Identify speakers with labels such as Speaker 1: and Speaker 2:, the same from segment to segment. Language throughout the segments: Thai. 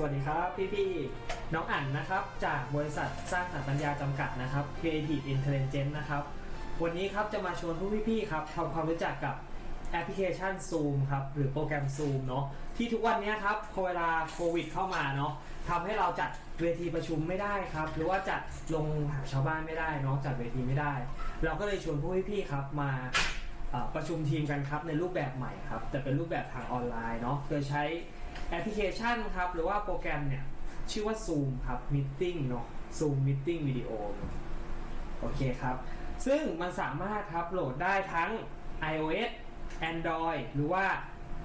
Speaker 1: สวัสดีครับพี่ๆน้องอั๋นนะครับ จากบริษัทสร้างสรรค์ปัญญาจำกัดนะครับ Creative Intelligence นะครับ วันนี้ครับจะมาชวนผู้พี่ๆครับทำความรู้จักกับแอปพลิเคชัน Zoom ครับ หรือโปรแกรม Zoom เนาะที่ทุกวันนี้ครับพอเวลาโควิดเข้ามาเนาะทำให้เราจัดเวทีประชุมไม่ได้ครับ หรือว่าจัดลงหาชาวบ้านไม่ได้เนาะจัดเวทีไม่ได้ เราก็เลยชวนผู้พี่ๆครับมาประชุมทีมกันครับในรูปแบบใหม่ครับ แต่เป็นรูปแบบทางออนไลน์เนาะโดยใช้ แอปพลิเคชันครับ หรือว่าโปรแกรมเนี่ย ชื่อว่า Zoom ครับ Meeting เนาะ Zoom Meeting Video เนอโอเคครับ ซึ่งมันสามารถครับโหลดได้ทั้ง iOS Android หรือว่า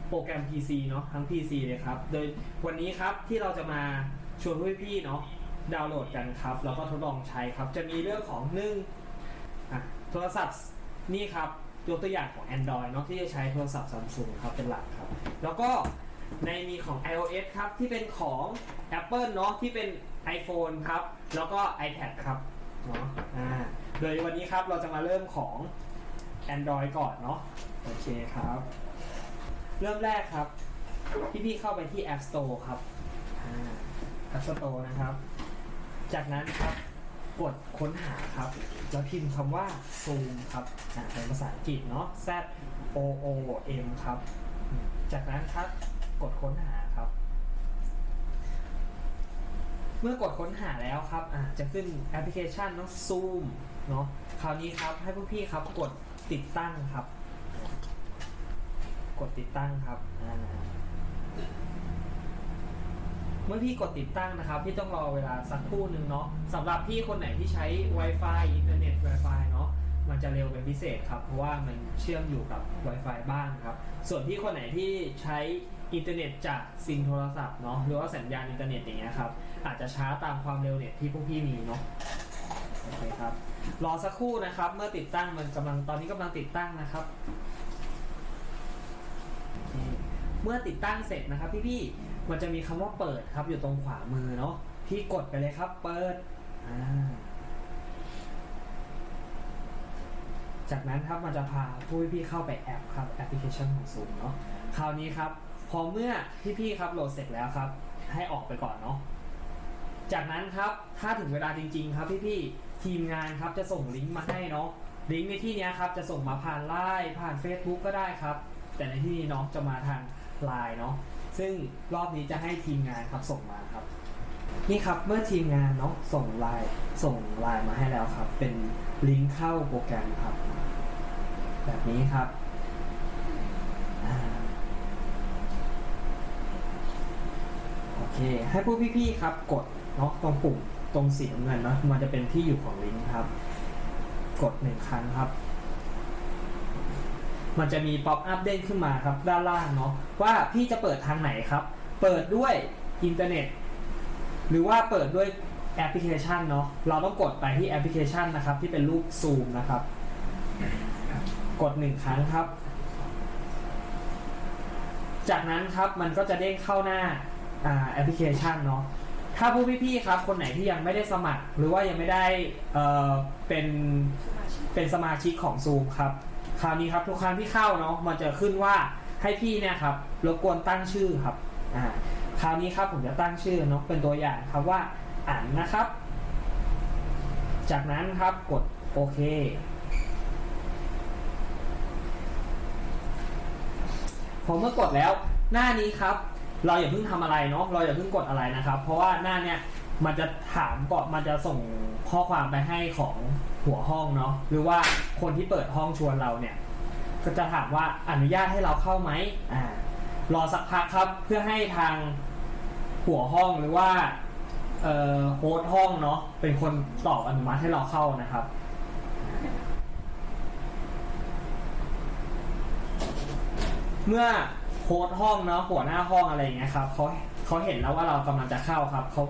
Speaker 1: โปรแกรม PC เนาะทั้ง PC เลยครับ โดยวันนี้ครับที่เราจะมาชวนพี่ๆเนาะดาวน์โหลดกันครับ แล้วก็ทดลองใช้ครับ จะมีเรื่องของหนึ่งโทรศัพท์นี่ครับยกตัวอย่างของ Android เนาะที่จะใช้โทรศัพท์ Samsung ครับเป็นหลักครับ แล้วก็ ในมีของ iOS ครับ ที่เป็นของ Apple เนาะที่เป็น iPhone ครับ แล้วก็ iPad ครับเนาะอ่าโดยวันนี้ครับเราจะมาเริ่มของ Android ก่อนเนาะโอเคครับ เริ่มแรกครับ พี่ๆเข้าไปที่ App Store ครับอ่า App Store นะครับ จากนั้นครับกดค้นหาครับ แล้วพิมพ์คำว่า Zoom ครับอ่าเป็นภาษาอังกฤษเนาะ Z O O M ครับ จากนั้นครับ กดค้นหาครับ เมื่อกดค้นหาแล้วครับอะจะขึ้นแอปพลิเคชันเนาะ Zoom เนาะคราวนี้ครับให้พวกพี่ครับกดติดตั้งครับ กดติดตั้งครับอ่าเมื่อพี่กดติดตั้งนะครับ พี่ต้องรอเวลาสักครู่หนึ่งเนาะสำหรับพี่คนไหนที่ใช้ Wi-Fi อินเทอร์เน็ต Wi-Fi เนาะมันจะเร็วเป็นพิเศษครับ เพราะว่ามันเชื่อมอยู่กับ Wi-Fi บ้านครับ ส่วนพี่คนไหนที่ใช้ อินเทอร์เน็ตจากซิมโทรศัพท์เนาะหรือว่าสัญญาณอินเทอร์เน็ตอย่างเงี้ยครับอาจจะช้าตามความเร็วเน็ตที่พวกพี่มีเนาะโอเคครับรอสักครู่นะครับ เมื่อติดตั้งมันกำลังตอนนี้กำลังติดตั้งนะครับ เมื่อติดตั้งเสร็จนะครับพี่ๆมันจะมีคำว่าเปิดครับ อยู่ตรงขวามือเนาะพี่กดไปเลยครับ เปิดอ่าจากนั้นครับมันจะพาผู้พี่เข้าไปแอปครับแอปพลิเคชันของ Zoom เนาะคราวนี้ครับ อเมื่อพี่ๆครับโหลดเสร็จแล้วครับ ให้ออกไปก่อนเนาะจากนั้นครับถ้าถึงเวลาจริง ๆ ครับพี่ๆทีมงานครับจะส่งลิงก์มาให้เนาะลิงก์ในที่นี้ครับจะส่งมาผ่านไลน์ผ่าน Facebook ก็ได้ครับ แต่ในที่นี้น้องจะมาทางไลน์เนาะซึ่งรอบนี้จะให้ทีมงานครับส่งมาครับ นี่ครับเมื่อทีมงานเนาะส่งไลน์ส่งไลน์มาให้แล้วครับ เป็นลิงก์เข้าโปรแกรมครับ แบบนี้ครับอ่าโอ เค ให้ผู้พี่ๆครับกดเนาะตรงปุ่มตรงสีน้ำเงินเนาะมันจะเป็นที่อยู่ของลิงก์ครับ กดหนึ่งครั้งครับ มันจะมีป๊อปอัพเด้งขึ้นมาครับ ด้านล่างเนาะว่าพี่จะเปิดทางไหนครับ เปิดด้วยอินเทอร์เน็ต หรือว่าเปิดด้วยแอปพลิเคชันเนาะเราต้องกดไปที่แอปพลิเคชันนะครับ ที่เป็นรูปซูมนะครับ กดหนึ่งครั้งครับ จากนั้นครับมันก็จะเด้งเข้าหน้าอ่า แอปพลิเคชันเนาะถ้าผู้พี่ๆครับ คนไหนที่ยังไม่ได้สมัคร หรือว่ายังไม่ได้เอ่อเป็นเป็นสมาชิกของ Zoom ครับคราวนี้ครับทุกครั้งที่เข้าเนาะมันจะขึ้นว่าให้พี่เนี่ยครับรบกวนตั้งชื่อครับอ่าคราวนี้ครับผมจะตั้งชื่อเนาะเป็นตัวอย่างครับว่าอ่านนะครับ จากนั้นครับกดโอเคพอเมื่อกดแล้ว หน้านี้ครับ เราอย่าเพิ่งทำอะไรเนาะเราอย่าเพิ่งกดอะไรนะครับ เพราะว่าหน้าเนี่ยมันจะถามก่อนมันจะส่งข้อความไปให้ของหัวห้องเนาะหรือว่าคนที่เปิดห้องชวนเราเนี่ยก็จะถามว่าอนุญาตให้เราเข้าไหมอ่ารอสักพักครับเพื่อให้ทางหัวห้องหรือว่าเอ่อโฮสห้องเนาะเป็นคนตอบอนุมัติให้เราเข้านะครับ เมื่อ โค้ดห้องเนาะหัวหน้าห้องอะไรอย่างเงี้ยครับเขาเขาเห็นแล้วว่าเรากำลังจะเข้าครับเขา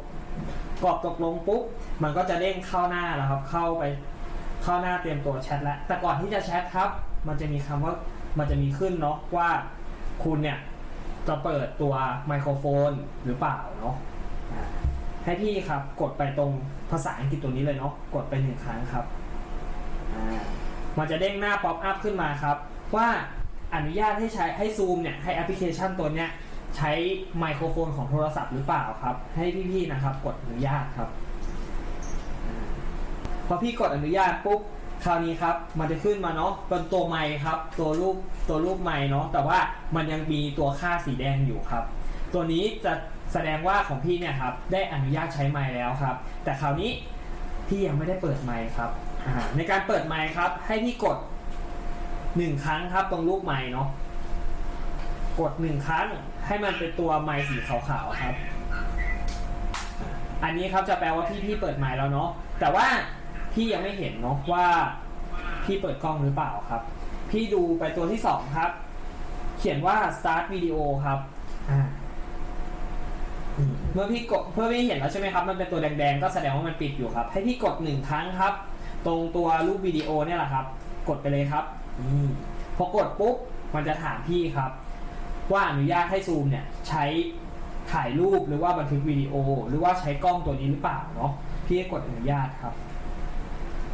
Speaker 1: กรอกตกลงปุ๊บมันก็จะเด้งเข้าหน้าแล้วครับ เข้าไปเข้าหน้าเตรียมตัวแชทแล้วแต่ก่อนที่จะแชทครับ มันจะมีคำว่ามันจะมีขึ้นเนาะว่าคุณเนี่ยจะเปิดตัวไมโครโฟนหรือเปล่าเนาะให้พี่ครับกดไปตรงภาษาอังกฤษตัวนี้เลยเนาะกดไปหนึ่งครั้งครับมันจะเด้งหน้าป๊อปอัพขึ้นมาครับ ว่า อนุญาตให้ใช้ให้ซูมเนี่ยให้แอปพลิเคชันตัวเนี้ยใช้ไมโครโฟนของโทรศัพท์หรือเปล่าครับ ให้พี่ๆนะครับ กดอนุญาตครับ พอพี่กดอนุญาตปุ๊บคราวนี้ครับมันจะขึ้นมาเนาะเป็นตัวไมค์ครับ ตัวรูปตัวรูปไมค์เนาะแต่ว่ามันยังมีตัวค่าสีแดงอยู่ครับ ตัวนี้จะแสดงว่าของพี่เนี่ยครับได้อนุญาตใช้ไมค์แล้วครับ แต่คราวนี้พี่ยังไม่ได้เปิดไมค์ครับในการเปิดไมค์ครับ ให้พี่กด หนึ่งครั้งครับตรงรูปไมค์เนาะกดหนึ่งครั้งให้มันเป็นตัวไมค์สีขาวๆครับ อันนี้ครับจะแปลว่าพี่พี่เปิดไมค์แล้วเนาะแต่ว่าพี่ยังไม่เห็นเนาะว่าพี่เปิดกล้องหรือเปล่าครับ พี่ดูไปตัวที่สองครับ เขียนว่า start video ครับเมื่อพี่กดเพื่อพี่เห็นแล้วใช่ไหมครับ มันเป็นตัวแดงๆก็แสดงว่ามันปิดอยู่ครับ ให้พี่กดหนึ่งครั้งครับ ตรงตัวรูปวิดีโอเนี่ยแหละครับ กดไปเลยครับ อพอกดปุ๊บมันจะถามพี่ครับ ว่าอนุญาตให้ซูมเนี่ยใช้ถ่ายรูปหรือว่าบันทึกวิดีโอ หรือว่าใช้กล้องตัวนี้หรือเปล่าเนาะพี่ให้กดอนุญาตครับ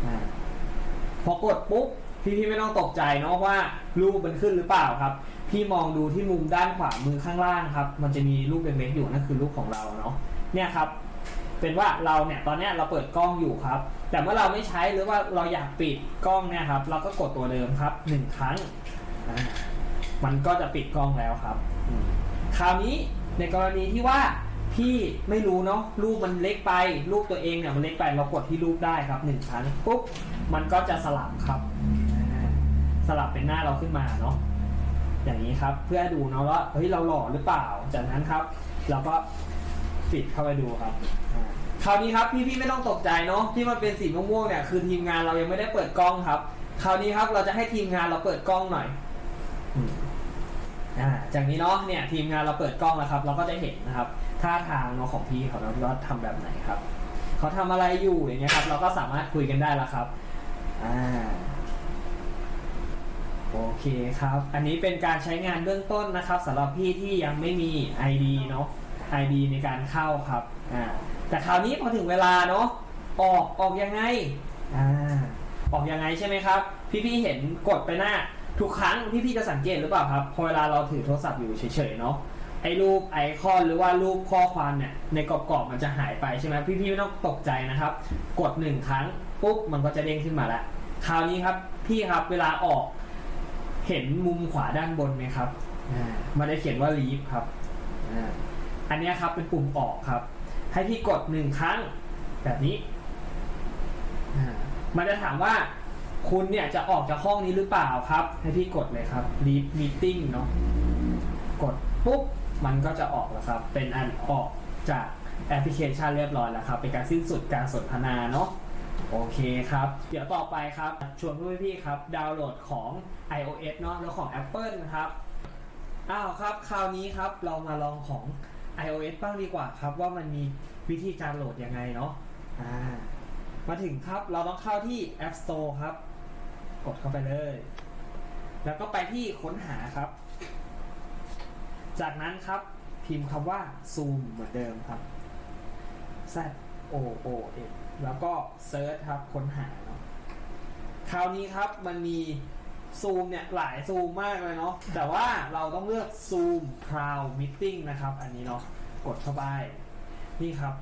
Speaker 1: อพอกดปุ๊บพี่พี่ไม่ต้องตกใจเนาะว่ารูปมันขึ้นหรือเปล่าครับ พี่มองดูที่มุมด้านขวามือข้างล่างครับ มันจะมีรูปเล็กๆอยู่นั่นคือรูปของเราเนาะเนี่ยครับ เป็นว่าเราเนี่ยตอนนี้เราเปิดกล้องอยู่ครับ แต่เมื่อเราไม่ใช้หรือว่าเราอยากปิดกล้องเนี่ยครับ เราก็กดตัวเดิมครับหนึ่งครั้ง มันก็จะปิดกล้องแล้วครับ คราวนี้ในกรณีที่ว่าพี่ไม่รู้เนาะรูปมันเล็กไป รูปตัวเองเนี่ยมันเล็กไปเรากดที่รูปได้ครับหนึ่งครั้งปุ๊บมันก็จะสลับครับ สลับเป็นหน้าเราขึ้นมาเนาะอย่างนี้ครับ เพื่อดูเนาะว่าเฮ้ยเราหล่อหรือเปล่า จากนั้นครับ เราก็ ปิดเข้าไปดูครับอ่าคราวนี้ครับพี่พี่ๆไม่ต้องตกใจเนาะที่มันเป็นสีม่วงๆเนี่ยคือทีมงานเรายังไม่ได้เปิดกล้องครับ คราวนี้ครับเราจะให้ทีมงานเราเปิดกล้องหน่อยอืมอ่าจากนี้เนาะเนี่ยทีมงานเราเปิดกล้องแล้วครับ เราก็จะเห็นนะครับท่าทางเนาะของพี่เขาเนาะว่าทำแบบไหนครับเขาทำอะไรอยู่อย่างเงี้ยครับ เราก็สามารถคุยกันได้แล้วครับอ่าโอเคครับ อันนี้เป็นการใช้งานเบื้องต้นนะครับสำหรับพี่ที่ยังไม่มี ID เนาะ ID ในการเข้าครับอ่าแต่คราวนี้พอถึงเวลาเนาะออกออกยังไงอ่าออกยังไงใช่ไหมครับ พี่ๆเห็นกดไปหน้าทุกครั้งพี่ๆจะสังเกตหรือเปล่าครับพอเวลาเราถือโทรศัพท์อยู่เฉยๆเนาะไอ้รูปไอคอนหรือว่ารูปข้อความเนี่ยในกรอบๆมันจะหายไปใช่ไหมพี่ๆไม่ต้องตกใจนะครับ กดหนึ่งครั้งปุ๊บมันก็จะเด้งขึ้นมาแล้วคราวนี้ครับพี่ครับเวลาออกเห็นมุมขวาด้านบนไหมครับอ่ามันจะเขียนว่า leave ครับ อันนี้ครับเป็นปุ่มออกครับ ให้พี่กดหนึ่งครั้งแบบนี้ มันจะถามว่าคุณเนี่ยจะออกจากห้องนี้หรือเปล่าครับ ให้พี่กดเลยครับ leave meeting เนาะกดปุ๊บ มันก็จะออกแล้วครับ เป็นอันออกจากแอปพลิเคชันเรียบร้อยแล้วครับ เป็นการสิ้นสุดการสนทนาเนาะโอเคครับ เดี๋ยวต่อไปครับ ชวนพี่ครับ ดาวน์โหลดของ iOS เนาะแล้วของ Apple นะครับ อ้าวครับ คราวนี้ครับเรามาลองของ iOS บ้างดีกว่าครับว่ามันมีวิธีการโหลดยังไงเนาะอ่ามาถึงครับเราต้องเข้าที่ App Store ครับ กดเข้าไปเลย แล้วก็ไปที่ค้นหาครับ จากนั้นครับพิมพ์คำว่า zoom เหมือนเดิมครับ z o o m แล้วก็เซิร์ชครับค้นหาเนาะคราวนี้ครับมันมี ซูมเนี่ยหลายซูมมากเลยเนาะแต่ว่าเราต้องเลือกซูม Cloud Meeting นะครับ อันนี้เนาะกดเข้าไป นี่ครับ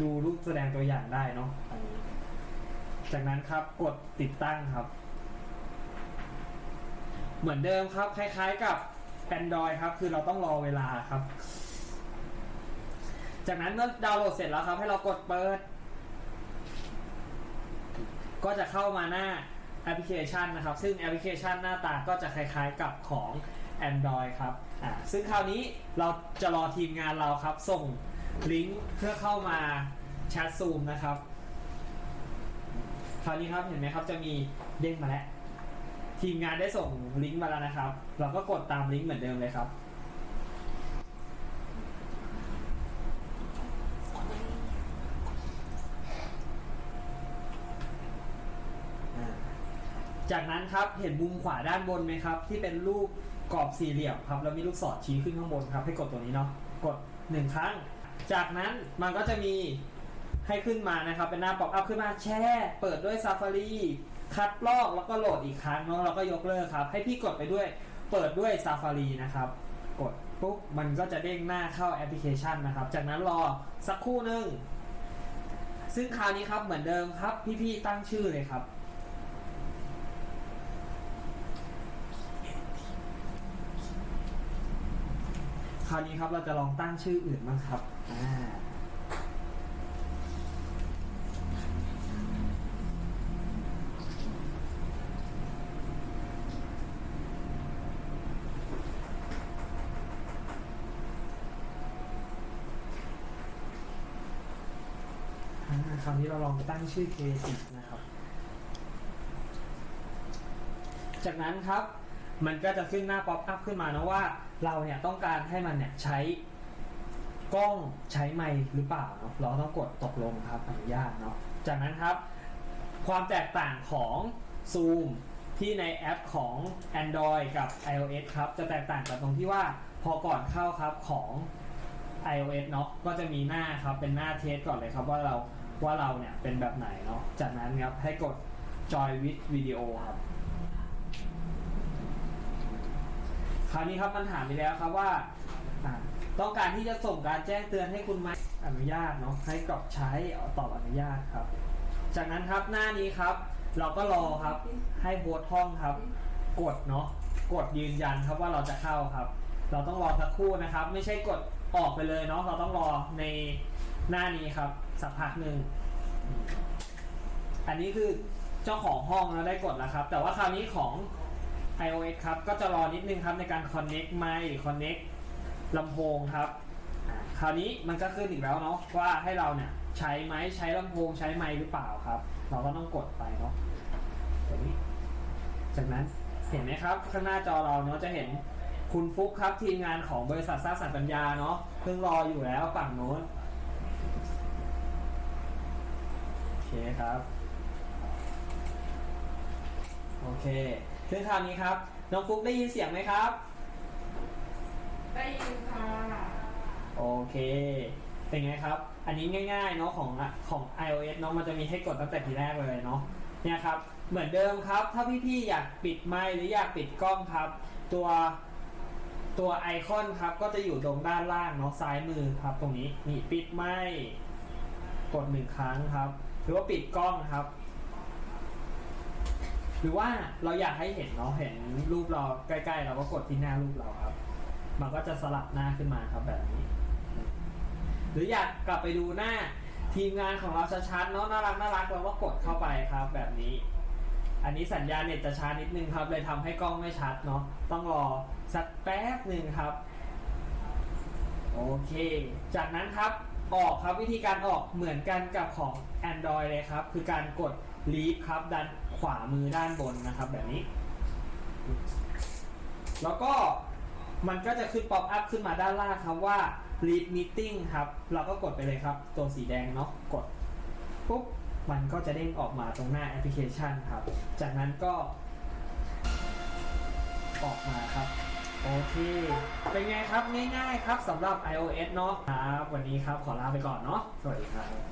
Speaker 1: ดูรูปแสดงตัวอย่างได้เนาะอันนี้จากนั้นครับกดติดตั้งครับ เหมือนเดิมครับ คล้าย ๆกับ Android ครับ คือเราต้องรอเวลาครับ จากนั้นเมื่อดาวน์โหลดเสร็จแล้วครับ ให้เรากดเปิด ก็จะเข้ามาหน้า แอปพลิเคชันนะครับ ซึ่งแอปพลิเคชันหน้าตาก็จะคล้ายๆกับของ Android ครับอ่าซึ่งคราวนี้เราจะรอทีมงานเราครับ ส่งลิงก์เพื่อเข้ามาแชทซูมนะครับ คราวนี้ครับเห็นไหมครับจะมีเด้งมาแล้ว ทีมงานได้ส่งลิงก์มาแล้วนะครับ เราก็กดตามลิงก์เหมือนเดิมเลยครับ จากนั้นครับเห็นมุมขวาด้านบนไหมครับ ที่เป็นรูปกรอบสี่เหลี่ยมครับแล้วมีลูกศรชี้ขึ้นข้างบนครับให้กดตัวนี้เนาะกดหนึ่งครั้ง จากนั้นมันก็จะมีให้ขึ้นมานะครับ เป็นหน้าป๊อปอัพขึ้นมาแช่เปิดด้วย Safari คัดลอกแล้วก็โหลดอีกครั้งเนาะแล้วก็ยกเลิกครับ ให้พี่กดไปด้วยเปิดด้วย Safari นะครับ กดปุ๊บมันก็จะเด้งหน้าเข้าแอปพลิเคชันนะครับ จากนั้นรอสักครู่หนึ่งซึ่งคราวนี้ครับเหมือนเดิมครับพี่ๆตั้งชื่อเลยครับ ราวนี้ครับเราจะลองตั้งชื่ออื่นบ้างครับอ่าคราวนี้เราลองตั้งชื่อ Creative นะครับ จากนั้นครับ มันก็จะขึ้นหน้าป๊อปอัพขึ้นมานะว่าเราเนี่ยต้องการให้มันเนี่ยใช้กล้องใช้ไมค์หรือเปล่าเนาะเราต้องกดตกลงครับอนุญาตเนาะจากนั้นครับ ความแตกต่างของ Zoom ที่ในแอปของ Android กับ iOS ครับ จะแตกต่างกันตรงที่ว่าพอก่อนเข้าครับของ iOS เนาะก็จะมีหน้าครับเป็นหน้าเทสก่อนเลยครับว่าเราว่าเราเนี่ยเป็นแบบไหนเนาะจากนั้นครับให้กด Joy with Video ครับ คราวนี้ครับมันถามไปแล้วครับว่าต้องการที่จะส่งการแจ้งเตือนให้คุณไหมอนุญาตเนาะให้กรอกใช้ตอบอนุญาตครับ จากนั้นครับหน้านี้ครับ เราก็รอครับให้โบทห้องครับ กดเนาะกดยืนยันครับว่าเราจะเข้าครับ เราต้องรอสักครู่นะครับ ไม่ใช่กดออกไปเลยเนาะเราต้องรอในหน้านี้ครับ สักพักหนึ่งอันนี้คือเจ้าของห้องเราได้กดแล้วครับ แต่ว่าคราวนี้ของ iOS ครับ ก็จะรอนิดนึงครับในการ connect ไมค์ connect ลำโพงครับอ่าคราวนี้มันก็ขึ้นอีกแล้วเนาะว่าให้เราเนี่ยใช้ไม้ใช้ลำโพงใช้ไมค์หรือเปล่าครับ เราก็ต้องกดไปเนาะตรงนี้จากนั้นเห็นไหมครับ ข้างหน้าจอเราเนาะจะเห็นคุณฟุกครับทีมงานของบริษัทสร้างสรรค์ปัญญาเนาะเพิ่งรออยู่แล้วฝั่งโน้นโอเคครับ โอเค ซึ่งคราวนี้ครับ น้องฟุกได้ยินเสียงไหมครับ
Speaker 2: ได้ยินค่ะ
Speaker 1: โอเค เป็นไงครับ อันนี้ง่าย ๆ เนาะของของ iOS เนาะมันจะมีให้กดตั้งแต่ทีแรกเลยเนาะเนี่ยครับ เหมือนเดิมครับ ถ้าพี่ๆอยากปิดไมค์หรืออยากปิดกล้องครับ ตัวตัวไอคอนครับก็จะอยู่ตรงด้านล่างเนาะซ้ายมือครับ ตรงนี้นี่ปิดไมค์กดหนึ่งครั้งครับ หรือว่าปิดกล้องครับ หรือว่าเราอยากให้เห็นเนาะเห็นรูปเราใกล้ๆเราก็กดที่หน้ารูปเราครับ มันก็จะสลับหน้าขึ้นมาครับแบบนี้ หรืออยากกลับไปดูหน้าทีมงานของเราชัดๆเนาะน่ารักน่ารักเราก็กดเข้าไปครับ แบบนี้ อันนี้สัญญาณเน็ตจะช้านิดนึงครับ เลยทำให้กล้องไม่ชัดเนาะต้องรอสักแป๊บหนึ่งครับโอเค จากนั้นครับออกครับวิธีการออกเหมือนกันกับของ Android เลยครับ คือการกด Leave ครับด้าน ขวามือด้านบนนะครับ แบบนี้ แล้วก็มันก็จะขึ้นป๊อปอัพขึ้นมาด้านล่างครับว่า Leave Meeting ครับ เราก็กดไปเลยครับ ตัวสีแดงเนาะกดปุ๊บมันก็จะเด้งออกมาตรงหน้าแอปพลิเคชันครับ จากนั้นก็ ออกมาครับ โอเค เป็นไงครับง่ายๆครับสำหรับ iOS เนาะครับ วันนี้ครับขอลาไปก่อนเนาะสวัสดีครับ